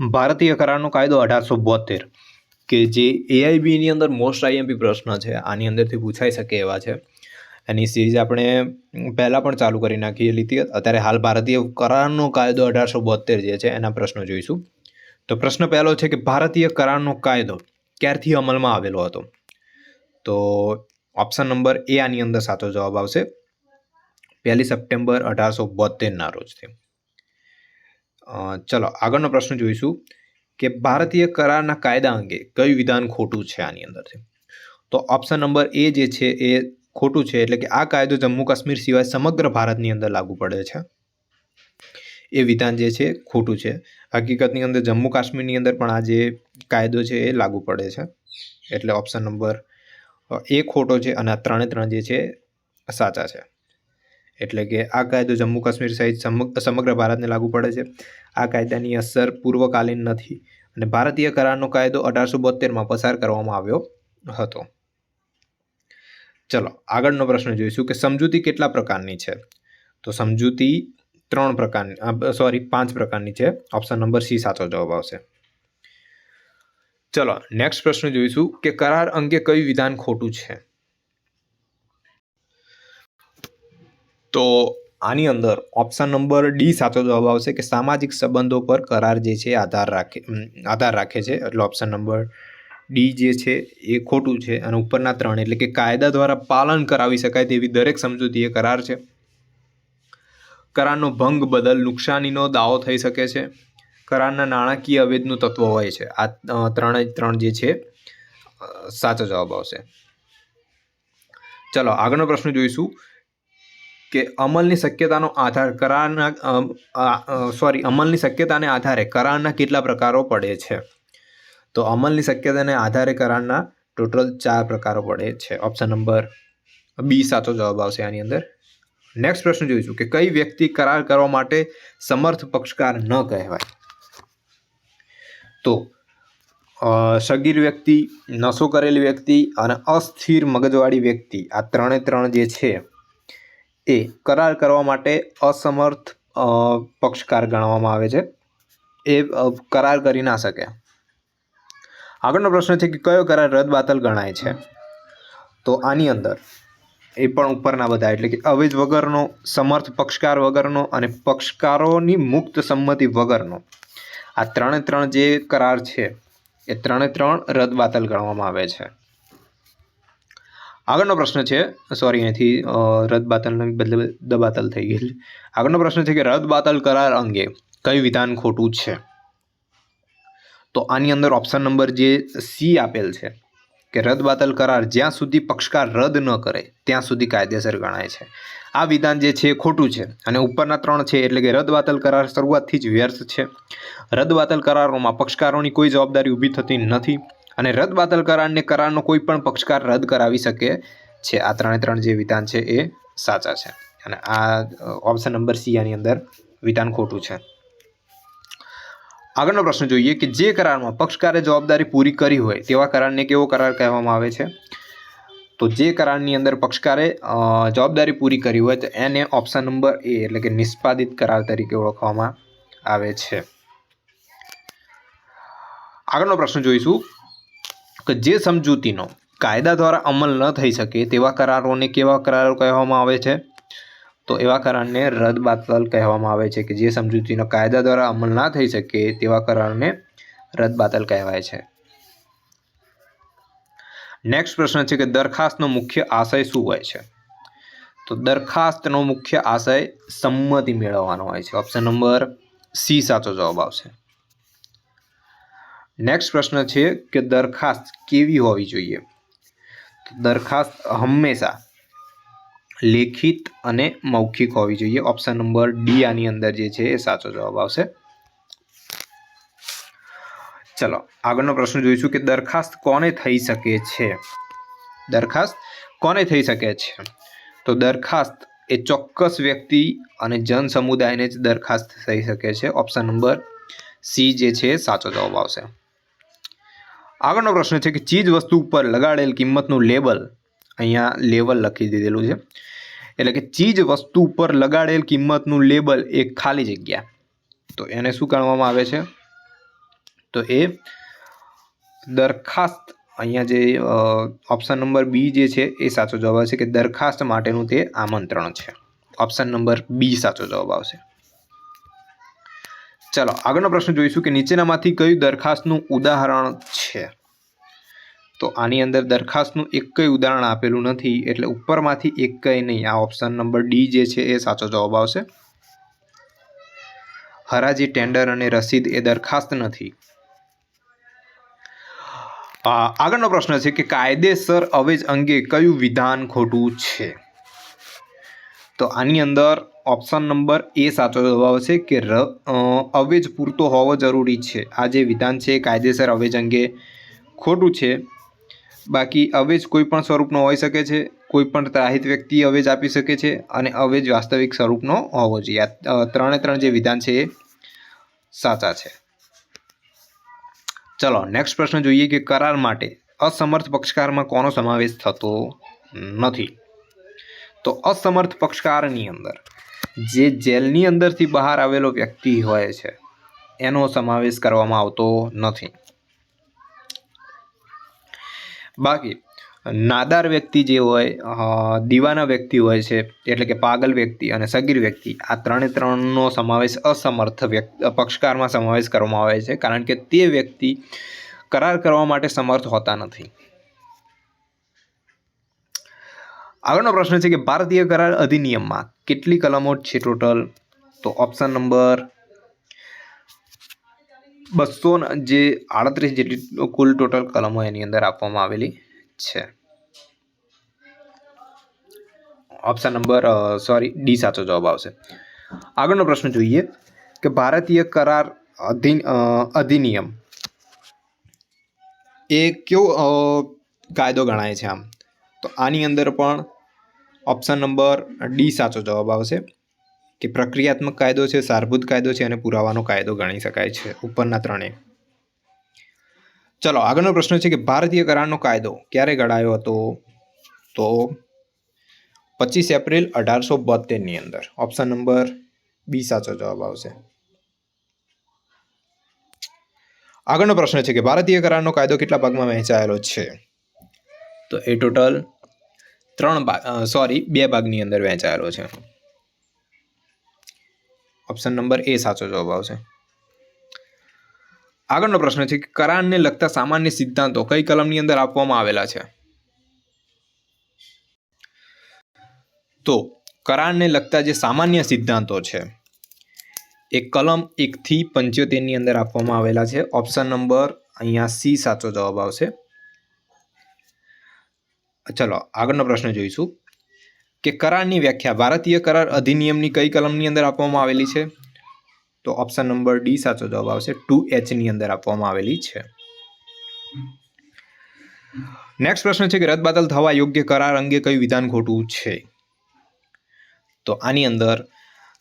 ભારતીય કરારનો કાયદો અઢારસો બોતેર, કે જે એઆઈબીની અંદર મોસ્ટ આઈએમપી પ્રશ્ન છે, આની અંદરથી પૂછાઈ શકે એવા છે. એની સિરીઝ આપણે પહેલાં પણ ચાલુ કરી નાખી હતી. અત્યારે હાલ ભારતીય કરારનો કાયદો અઢારસો બોતેર જે છે, એના પ્રશ્નો જોઈશું. તો પ્રશ્ન પહેલો છે કે ભારતીય કરારનો કાયદો ક્યારથી અમલમાં આવેલો હતો? તો ઓપ્શન નંબર એ આની અંદર સાચો જવાબ આવશે. પહેલી સપ્ટેમ્બર અઢારસો બોતેરના રોજથી ચલો, આગળનો પ્રશ્ન જોઈશું કે ભારતીય કરારના કાયદા અંગે કયું વિધાન ખોટું છે આની અંદરથી? તો ઓપ્શન નંબર એ જે છે એ ખોટું છે, એટલે કે આ કાયદો જમ્મુ કાશ્મીર સિવાય સમગ્ર ભારતની અંદર લાગુ પડે છે. એ વિધાન જે છે ખોટું છે. હકીકતની અંદર જમ્મુ કાશ્મીરની અંદર પણ આ જે કાયદો છે એ લાગુ પડે છે. એટલે ઓપ્શન નંબર એ ખોટો છે અને આ ત્રણે ત્રણ જે છે સાચા છે. એટલે કે આ કાયદો જમ્મુ કાશ્મીર સહિત સમ- સમગ્ર ભારતને લાગુ પડે છે. આ કાયદાની અસર પૂર્વકાલીન નથી અને ભારતીય કરારનો કાયદો અઢારસો બોતેરમાં પસાર કરવામાં આવ્યો હતો. ચલો, આગળનો પ્રશ્ન જોઈશું કે સમજૂતી કેટલા પ્રકારની છે? તો સમજૂતી ત્રણ પ્રકારની સોરી, પાંચ પ્રકારની છે. ઓપ્શન નંબર સી સાચો જવાબ આવશે. ચલો, નેક્સ્ટ પ્રશ્ન જોઈશું કે કરાર અંગે કયું વિધાન ખોટું છે? તો આની અંદર ઓપ્શન નંબર ડી સાચો જવાબ આવશે કે સામાજિક સંબંધો પર કરાર જે છે આધાર રાખે આધાર રાખે છે. એટલે ઓપ્શન નંબર ડી જે છે એ ખોટું છે અને ઉપરના ત્રણ એટલે કે કાયદા દ્વારા પાલન કરાવી શકાય તેવી દરેક સમજૂતી એ કરાર છે. કરારનો ભંગ બદલ નુકસાનીનો દાવો થઈ શકે છે. કરારના નાણાકીય અવેદનું તત્વ હોય છે. આ ત્રણે ત્રણ જે છે સાચો જવાબ આવશે. ચલો, આગળનો પ્રશ્ન જોઈશું. કે અમલની શક્યતાનો આધાર કરારના સોરી અમલની શક્યતાને આધારે કરારના કેટલા પ્રકારો પડે છે? તો અમલની શક્યતાને આધારે કરારના ટોટલ ચાર પ્રકારો પડે છે. ઓપ્શન નંબર બી સાચો જવાબ આવશે આની અંદર. નેક્સ્ટ પ્રશ્ન જોઈશું કે કઈ વ્યક્તિ કરાર કરવા માટે સમર્થ પક્ષકાર ન કહેવાય? તો સગીર વ્યક્તિ, નશો કરેલી વ્યક્તિ અને અસ્થિર મગજવાળી વ્યક્તિ આ ત્રણે ત્રણ જે છે એ કરાર કરવા માટે અસમર્થ પક્ષકાર ગણવામાં આવે છે. એ કરાર કરી ના શકે. આગળનો પ્રશ્ન છે કે કયો કરાર રદબાતલ ગણાય છે? તો આની અંદર એ પણ ઉપરના બધા, એટલે કે અવેજ વગરનો, સમર્થ પક્ષકાર વગરનો અને પક્ષકારોની મુક્ત સંમતિ વગરનો. આ ત્રણે ત્રણ જે કરાર છે, એ ત્રણે ત્રણ રદબાતલ ગણવામાં આવે છે. આગળનો પ્રશ્ન છે સોરી અહીંથી રદ રદબાતલને બદલે દબાતલ થઈ ગયેલ આગળનો પ્રશ્ન છે કે રદબાતલ કરાર અંગે કયું વિધાન ખોટું છે? તો આની અંદર ઓપ્શન નંબર જે સી આપેલ છે, કે રદબાતલ કરાર જ્યાં સુધી પક્ષકાર રદ ન કરે, ત્યાં સુધી કાયદેસર ગણાય છે. આ વિધાન જે છે ખોટું છે અને ઉપરના ત્રણ છે એટલે કે રદબાતલ કરાર શરૂઆતથી જ વ્યર્થ છે. રદબાતલ કરારોમાં પક્ષકારોની કોઈ જવાબદારી ઊભી થતી નથી. અને રદ બાતલ કરારને કરારનો કોઈ પણ પક્ષકાર રદ કરાવી શકે છે. આ ત્રણે ત્રણ જે વિધાન છે એ સાચા છે. અને આ ઓપ્શન નંબર સી આની અંદર વિધાન ખોટું છે. આગળનો પ્રશ્ન જોઈએ કે જે કરારમાં પક્ષકારે જવાબદારી પૂરી કરી હોય તેવા કરારને કેવો કરાર કહેવામાં આવે છે? તો જે કરારની અંદર પક્ષકારે જવાબદારી પૂરી કરી હોય તો એને ઓપ્શન નંબર એ એટલે કે નિષ્પાદિત કરાર તરીકે ઓળખવામાં આવે છે. આગળનો પ્રશ્ન જોઈશું. કે જે સમજૂતીનો કાયદા દ્વારા અમલ ન થઈ શકે તેવા કરારોને કેવા કરારો કહેવામાં આવે છે? તો એવા કરારને રદબાતલ કહેવામાં આવે છે કે જે સમજૂતીનો કાયદા દ્વારા અમલ ના થઈ શકે તેવા કરારને રદબાતલ કહેવાય છે. નેક્સ્ટ પ્રશ્ન છે કે દરખાસ્તનો મુખ્ય આશય શું હોય છે? તો દરખાસ્તનો મુખ્ય આશય સંમતિ મેળવવાનો હોય છે. ઓપ્શન નંબર સી સાચો જવાબ આવશે. નેક્સ્ટ પ્રશ્ન છે કે દરખાસ્ત કેવી હોવી જોઈએ? દરખાસ્ત હંમેશા લેખિત અને મૌખિક હોવી જોઈએ. ઓપ્શન નંબર ડી આની અંદર જે છે એ સાચો જવાબ આવશે. ચલો, આગળનો પ્રશ્ન જોઈશું કે દરખાસ્ત કોને થઈ શકે છે? દરખાસ્ત કોને થઈ શકે છે? તો દરખાસ્ત એ ચોક્કસ વ્યક્તિ અને જન સમુદાયને જ દરખાસ્ત થઈ શકે છે. ઓપ્શન નંબર સી જે છે સાચો જવાબ આવશે. આગળનો પ્રશ્ન છે કે ચીજ વસ્તુ ઉપર લગાડેલ કિંમતનું લેબલ, અહીંયા લેવલ લખી દીધેલું છે. એટલે કે ચીજ વસ્તુ ઉપર લગાડેલ કિંમતનું લેબલ એક ખાલી જગ્યા. તો એને શું ગણવામાં આવે છે? તો એ દરખાસ્ત, અહીંયા જે ઓપ્શન નંબર બી જે છે એ સાચો જવાબ આવશે કે દરખાસ્ત માટેનું તે આમંત્રણ છે. ઓપ્શન નંબર બી સાચો જવાબ આવશે. ચલો, આગળનો પ્રશ્ન જોઈશું કે નીચેનામાંથી કયું દરખાસ્તનું ઉદાહરણ છે? તો આની અંદર દરખાસ્તનું એક કઈ ઉદાહરણ આપેલું નથી, એટલે ઉપરમાંથી એક કઈ નહીં. આ ઓપ્શન નંબર ડી જે છે એ સાચો જવાબ આવશે. હરાજી ટેન્ડર અને રસીદ એ દરખાસ્ત નથી. આગળનો પ્રશ્ન છે કે કાયદેસર અવેજ અંગે કયું વિધાન ખોટું છે? તો આની અંદર ઓપ્શન નંબર એ સાચો જવાબ છે કે અવેજ પૂરતો હોવો જરૂરી છે. આ જે વિધાન છે કાયદેસર અવેજ અંગે ખોટું છે. બાકી અવેજ કોઈપણ સ્વરૂપનો હોઈ શકે છે કોઈપણ ત્રાહિત વ્યક્તિ અવેજ આપી શકે છે અને અવેજ વાસ્તવિક સ્વરૂપનો હોવો જોઈએ. ત્રણે ત્રણ જે વિધાન છે એ સાચા છે. ચલો નેક્સ્ટ પ્રશ્ન જોઈએ કે કરાર માટે અસમર્થ પક્ષકારમાં કોનો સમાવેશ થતો નથી? તો અસમર્થ પક્ષકારની અંદર જે જેલની અંદરથી બહાર આવેલો વ્યક્તિ હોય છે, એનો સમાવેશ કરવામાં આવતો નથી. બાકી, નાદાર વ્યક્તિ જે હોય દીવાના વ્યક્તિ હોય છે, એટલે કે પાગલ વ્યક્તિ અને સગીર વ્યક્તિ, આ ત્રણે ત્રણનો સમાવેશ અસમર્થ વ્યક્તિ પક્ષકારમાં સમાવેશ કરવામાં આવે છે, કારણ કે તે વ્યક્તિ કરાર કરવા માટે સમર્થ હોતા નથી. આગળનો પ્રશ્ન છે કે ભારતીય કરાર અધિનિયમમાં કેટલી કલમો છે ટોટલ? તો ઓપ્શન નંબર બસો જે આડત્રીસ જેટલી કુલ ટોટલ કલમો એની અંદર આપવામાં આવેલી છે. ઓપ્શન નંબર સોરી ડી સાચો જવાબ આવશે. આગળનો પ્રશ્ન જોઈએ કે ભારતીય કરાર અધિ અધિનિયમ એ કેવો કાયદો ગણાય છે આમ? તો આની અંદર પણ ઓપ્શન નંબર ડી સાચો જવાબ આવશે કે પ્રક્રિયાત્મક કાયદો છે સારભૂત કાયદો છે અને પુરાવાનો કાયદો ગણી શકાય છે, ઉપરના ત્રણેય. ચલો, આગળનો પ્રશ્ન છે કે ભારતીય કરારનો કાયદો ક્યારે ઘડાયો હતો? તો પચીસ એપ્રિલ અઢારસો બોતેરની અંદર. ઓપ્શન નંબર બી સાચો જવાબ આવશે. આગળનો પ્રશ્ન છે કે ભારતીય કરારનો કાયદો કેટલા ભાગમાં વહેંચાયેલો છે? તો એ ટોટલ ત્રણ ભાગ સોરી બે ભાગની અંદર વહેંચાયેલો છે. ઓપ્શન નંબર એ સાચો જવાબ આવશે. આગળનો પ્રશ્ન છે કે કરારને લગતા સામાન્ય સિદ્ધાંતો કઈ કલમની અંદર આપવામાં આવેલા છે? તો કરારને લગતા જે સામાન્ય સિદ્ધાંતો છે, એ કલમ એકથી પંચોતેરની અંદર આપવામાં આવેલા છે. ઓપ્શન નંબર અહીંયા સી સાચો જવાબ આવશે. ચલો, આગળનો પ્રશ્ન જોઈશું. કે કરારની વ્યાખ્યા ભારતીય કરાર અધિનિયમની કઈ કલમની અંદર આપવામાં આવેલી છે? તો ઓપ્શન નંબર ડી સાચો જવાબ આવશે. ટુ એચની અંદર આપવામાં આવેલી છે. નેક્સ્ટ પ્રશ્ન છે કે રદબાતલ થવા યોગ્ય કરાર અંગે કયું વિધાન ખોટું છે? તો આની અંદર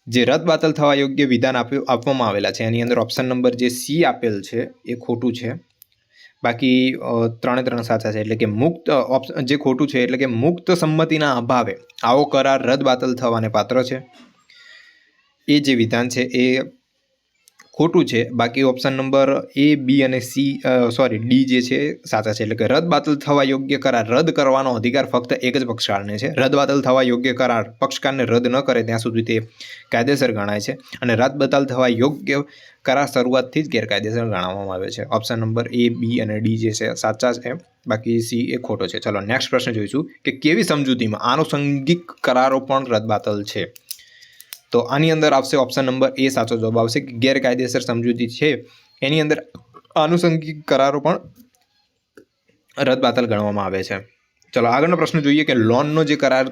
જે રદબાતલ થવા યોગ્ય વિધાન આપ્યું, આપવામાં આવેલા છે, એની અંદર ઓપ્શન નંબર જે સી આપેલ છે, એ ખોટું છે. બાકી ત્રણે ત્રણ સાચા છે. એટલે કે મુક્ત ઓપ્શન જે ખોટું છે, એટલે કે મુક્ત સંમતિના અભાવે આવો કરાર રદબાતલ થવાને પાત્ર છે. એ જે વિધાન છે, એ ખોટું છે. બાકી ઓપ્શન નંબર એ બી અને સી સોરી ડી જે છે, સાચા છે. એટલે કે રદ બાતલ થવા યોગ્ય કરાર રદ કરવાનો અધિકાર ફક્ત એક જ પક્ષકારને છે. રદ બાતલ થવા યોગ્ય કરાર પક્ષકારને રદ ન કરે ત્યાં સુધી તે કાયદેસર ગણાય છે અને રદ બાતલ થવા યોગ્ય કરાર શરૂઆતથી જ ગેરકાયદેસર ગણવામાં આવે છે. ઓપ્શન નંબર એ બી અને ડી જે છે, સાચા છે. બાકી સી એ ખોટો છે. ચલો નેક્સ્ટ પ્રશ્ન જોઈશું કે કેવી સમજૂતીમાં આનુષંગિક કરારો પણ રદબાતલ છે? તો આની અંદર આવશે ઓપ્શન નંબર એ સાચો જવાબ આવશે. કે ગેરકાયદેસર સમજૂતી છે. એની અંદર આનુષંગિક કરારો પણ રદબાતલ ગણવામાં આવે છે. ચલો, આગળનો પ્રશ્ન જોઈએ કે લોનનો જે કરાર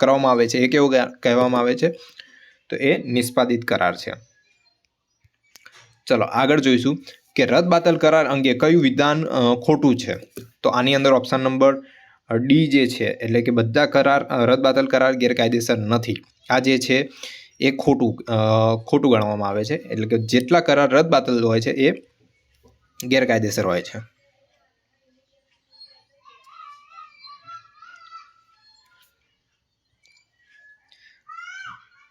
કરવામાં આવે છે, એ કેવો કહેવામાં આવે છે? તો એ નિષ્પાદિત કરાર છે. ચલો, આગળ જોઈશું કે રદબાતલ કરાર અંગે કયું વિધાન ખોટું છે? તો આની અંદર ઓપ્શન નંબર ડી જે છે, એટલે કે બધા કરાર રદબાતલ કરાર ગેરકાયદેસર નથી. આ જે છે એ ખોટું ખોટું ગણવામાં આવે છે. એટલે કે જેટલા કરાર રદ બાતલ હોય છે, એ ગેરકાયદેસર હોય છે.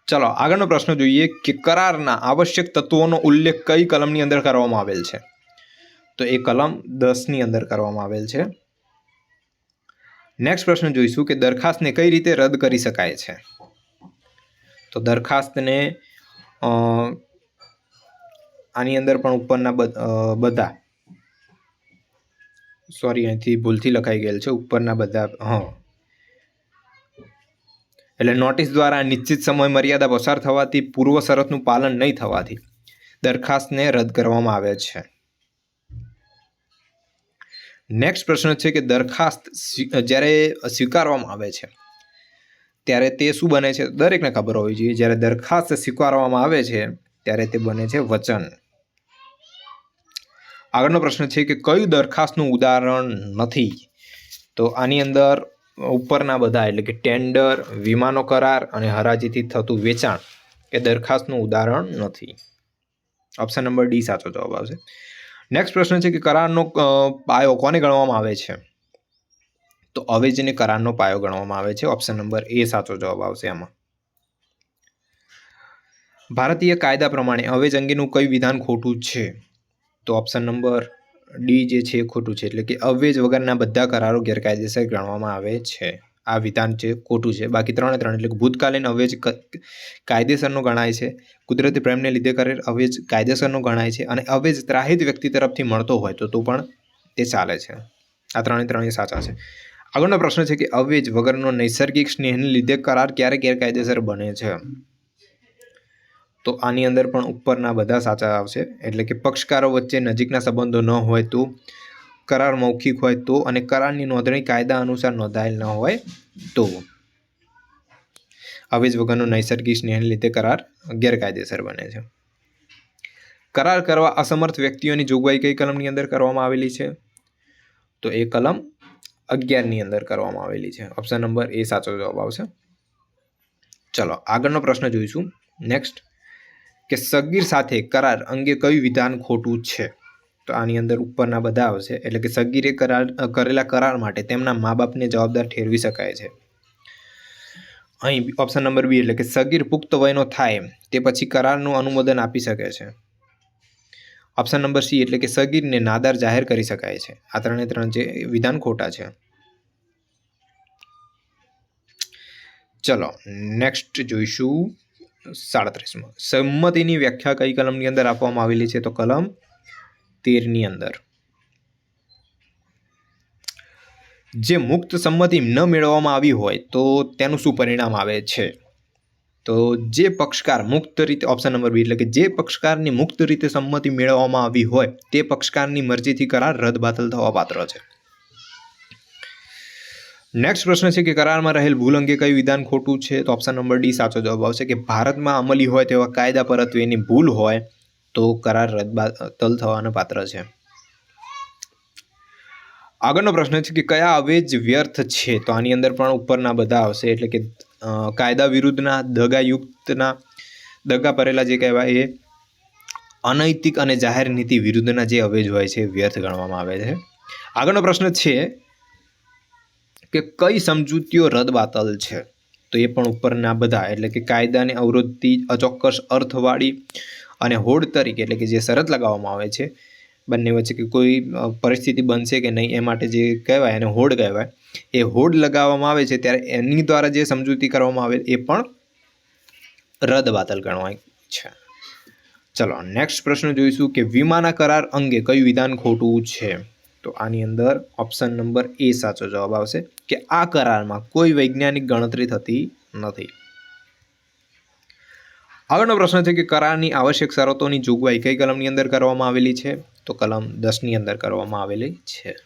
ચલો, આગળનો પ્રશ્ન જોઈએ કે કરારના આવશ્યક તત્વોનો ઉલ્લેખ કઈ કલમની અંદર કરવામાં આવેલ છે? તો એ કલમ દસની અંદર કરવામાં આવેલ છે. નેક્સ્ટ પ્રશ્ન જોઈશું કે દરખાસ્તને કઈ રીતે રદ કરી શકાય છે? તો દરખાસ્તને આની અંદર પણ ઉપરના બધ- સોરી અહીંથી ભૂલથી લખાઈ ગયેલ છે. ઉપરના બધા, હા. એટલે નોટિસ દ્વારા નિશ્ચિત સમય મર્યાદા પસાર થવાથી પૂર્વ શરતનું પાલન નહીં થવાથી દરખાસ્તને રદ કરવામાં આવે છે. નેક્સ્ટ પ્રશ્ન છે કે દરખાસ્ત જ્યારે સ્વીકારવામાં આવે છે ત્યારે તે શું બને છે? દરેકને ખબર હોવી જોઈએ. જ્યારે દરખાસ્ત સ્વીકારવામાં આવે છે, ત્યારે તે બને છે વચન. આગળનો પ્રશ્ન છે કે કયું દરખાસ્તનું ઉદાહરણ નથી? તો આની અંદર ઉપરના બધા, એટલે કે ટેન્ડર, વીમાનો કરાર અને હરાજીથી થતું વેચાણ એ દરખાસ્તનું ઉદાહરણ નથી. ઓપ્શન નંબર ડી સાચો જવાબ આવશે. નેક્સ્ટ પ્રશ્ન છે કે કરારનો પાયો કોને ગણવામાં આવે છે? તો અવેજને કરારનો પાયો ગણવામાં આવે છે. ઓપ્શન નંબર એ સાચો જવાબ આવશે આમાં. ભારતીય કાયદા પ્રમાણે અવેજ અંગેનું કયું વિધાન ખોટું છે? તો ઓપ્શન નંબર ડી જે છે ખોટું છે. એટલે કે અવેજ વગરના બધા કરારો ગેરકાયદેસર ગણવામાં આવે છે. આ વિધાન છે, ખોટું છે. બાકી ત્રણે ત્રણ, એટલે ભૂતકાલીન અવેજ કાયદેસરનો ગણાય છે. કુદરતી પ્રેમને લીધે કરેલ અવેજ કાયદેસરનો ગણાય છે અને અવેજ ત્રાહિત વ્યક્તિ તરફથી મળતો હોય તો તો પણ તે ચાલે છે. આ ત્રણે ત્રણે સાચા છે. આગળનો પ્રશ્ન છે કે અવેજ વગરનો નૈસર્ગિક સ્નેહને લીધે કરાર ક્યારે ગેરકાયદેસર બને છે? તો આની અંદર પણ ઉપરના બધા સાચા આવશે. એટલે કે પક્ષકારો વચ્ચે નજીકના સંબંધો ન હોય તો, કરાર મૌખિક હોય તો અને કરારની નોંધણી કાયદા અનુસાર નોંધાયેલ ન હોય તો. અવેજ વગરનો નૈસર્ગિક સ્નેહને લીધે કરાર ગેરકાયદેસર બને છે. કરાર કરવા અસમર્થ વ્યક્તિઓની જોગવાઈ કઈ કલમની અંદર કરવામાં આવેલી છે? તો એ કલમ અગિયારની અંદર કરવામાં આવેલી છે. ઓપ્શન નંબર એ સાચો જવાબ આવશે. ચલો, આગળનો પ્રશ્ન જોઈશું. નેક્સ્ટ કે સગીર સાથે કરાર અંગે કયું વિધાન ખોટું છે? તો આની અંદર ઉપરના બધા આવશે. એટલે કે સગીરે કરાર કરેલા કરાર માટે તેમના મા બાપને જવાબદાર ઠેરવી શકાય છે. અહીં ઓપ્શન નંબર બી એટલે કે સગીર પુખ્ત વયનો થાય તે પછી કરારનું અનુમોદન આપી શકે છે. ઓપ્શન નંબર સી એટલે કે સગીરને નાદાર જાહેર કરી શકાય છે. આ ત્રણે ત્રણ જે વિધાન ખોટા છે. ચલો નેક્સ્ટ જોઈશું સાડત્રીસમાં. સંમતિની વ્યાખ્યા કઈ કલમની અંદર આપવામાં આવેલી છે? તો કલમ તેરની અંદર. જે મુક્ત સંમતિ ન મેળવવામાં આવી હોય તો તેનું શું પરિણામ આવે છે? તો જે પક્ષકાર મુક્ત રીતે ઓપ્શન નંબર બી એટલે કે જે પક્ષકારની મુક્ત રીતે સંમતિ મેળવવામાં આવી હોય, તે પક્ષકારની મરજીથી કરાર રદ બાતલ થવા પાત્ર છે. નેક્સ્ટ પ્રશ્ન છે કે કરારમાં રહેલ ભૂલ અંગે કયું વિધાન ખોટું છે? તો ઓપ્શન નંબર ડી સાચો જવાબ આવશે કે ભારતમાં અમલી હોય તેવા કાયદા પરત્વેની ભૂલ હોય, તો કરાર રદ બાતલ થવાનો પાત્ર છે. આગળનો પ્રશ્ન છે કે કયા અવેજ વ્યર્થ છે? તો આની અંદર પણ ઉપરના બધા આવશે, એટલે કે કાયદા વિરુદ્ધના દગાયુક્તના, દગા ભરેલા જે કહેવાય એ અનૈતિક અને જાહેર નીતિ વિરુદ્ધના જે અવેજ હોય છે વ્યર્થ ગણવામાં આવે છે. આગળનો પ્રશ્ન છે કે કઈ સમજૂતીઓ રદ બાતલ છે? તો એ પણ ઉપરના બધા, એટલે કે કાયદાને અવરોધતી અચોક્કસ અર્થવાળી અને હોડ તરીકે, એટલે કે જે શરત લગાવવામાં આવે છે બંને વચ્ચે કે કોઈ પરિસ્થિતિ બનશે કે નહીં એ માટે જે કહેવાય એને હોડ કહેવાય, એ હોડ લગાવવામાં આવે છે ત્યારે એની દ્વારા જે સમજૂતી કરવામાં આવે એ પણ રદ બાતલ ગણવાય છે. ચલો નેક્સ્ટ પ્રશ્ન જોઈશું કે વીમાના કરાર અંગે કયું વિધાન ખોટું છે? તો આની અંદર ઓપ્શન નંબર એ સાચો જવાબ આવશે કે આ કરારમાં કોઈ વૈજ્ઞાનિક ગણતરી થતી નથી. આગળનો પ્રશ્ન છે કે કરારની આવશ્યક શરતોની જોગવાઈ કઈ કલમની અંદર કરવામાં આવેલી છે? તો કલમ દસની અંદર કરવામાં આવેલી છે.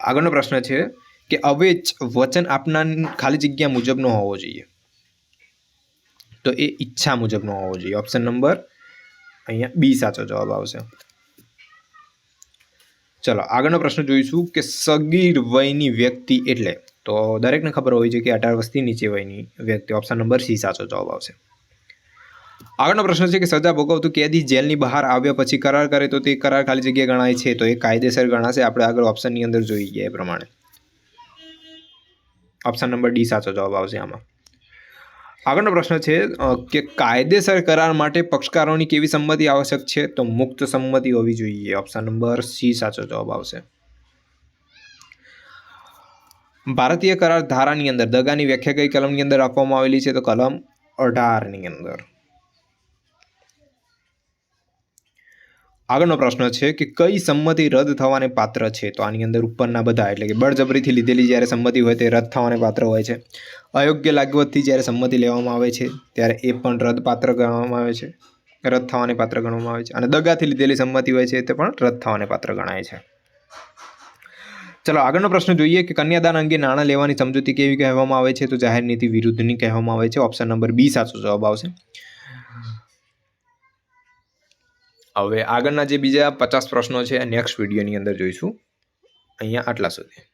આગળનો પ્રશ્ન છે કે અવેચ વચન આપનાર ખાલી જગ્યા મુજબનો હોવો જોઈએ. તો એ ઈચ્છા મુજબનો હોવો જોઈએ. ઓપ્શન નંબર અહીંયા બી સાચો જવાબ આવશે. ચલો, આગળનો પ્રશ્ન જોઈશું કે સગીર વયની વ્યક્તિ એટલે તો દરેકને ખબર હોય છે કે અઢાર વર્ષથી નીચે વયની વ્યક્તિ. ઓપ્શન નંબર સી સાચો જવાબ આવશે. આગળનો પ્રશ્ન છે કે સજા ભોગવતું કેદી જેલની બહાર આવ્યા પછી કરાર કરે તો તે કરાર ખાલી જગ્યા ગણાય છે? તો એ કાયદેસર ગણાશે? આપણે આગળ ઓપ્શનની અંદર જોઈ ગયા એ પ્રમાણે. ઓપ્શન નંબર ડી સાચો જવાબ આવશે આમાં. આગળનો પ્રશ્ન છે કે કાયદેસર કરાર માટે પક્ષકારોની કેવી સંમતિ આવશ્યક છે? તો મુક્ત સંમતિ હોવી જોઈએ. ઓપ્શન નંબર સી સાચો જવાબ આવશે. ભારતીય કરાર ધારાની અંદર, દગાની વ્યાખ્યા કઈ કલમની અંદર આપવામાં આવેલી છે? તો કલમ અઢારની અંદર. આગળનો પ્રશ્ન છે કે કઈ સંમતિ રદ થવાને પાત્ર છે? તો આની અંદર ઉપરના બધા, એટલે કે બળજબરીથી લીધેલી જ્યારે સંમતિ હોય તે રદ થવાને પાત્ર હોય છે. અયોગ્ય લાગવતથી જ્યારે સંમતિ લેવામાં આવે છે, ત્યારે એ પણ રદ પાત્ર ગણવામાં આવે છે. રદ થવાને પાત્ર ગણવામાં આવે છે. અને દગાથી લીધેલી સંમતિ હોય છે, તે પણ રદ થવાને પાત્ર ગણાય છે. ચલો, આગળનો પ્રશ્ન જોઈએ કે કન્યાદાન અંગે નાણાં લેવાની સમજૂતી કેવી કહેવામાં આવે છે? તો જાહેર નીતિ વિરુદ્ધની કહેવામાં આવે છે. ઓપ્શન નંબર બી સાચો જવાબ આવશે. હવે આગળના જે બીજા પચાસ પ્રશ્નો છે નેક્સ્ટ વિડીયોની અંદર જોઈશું. અહીંયા આટલા સુધી.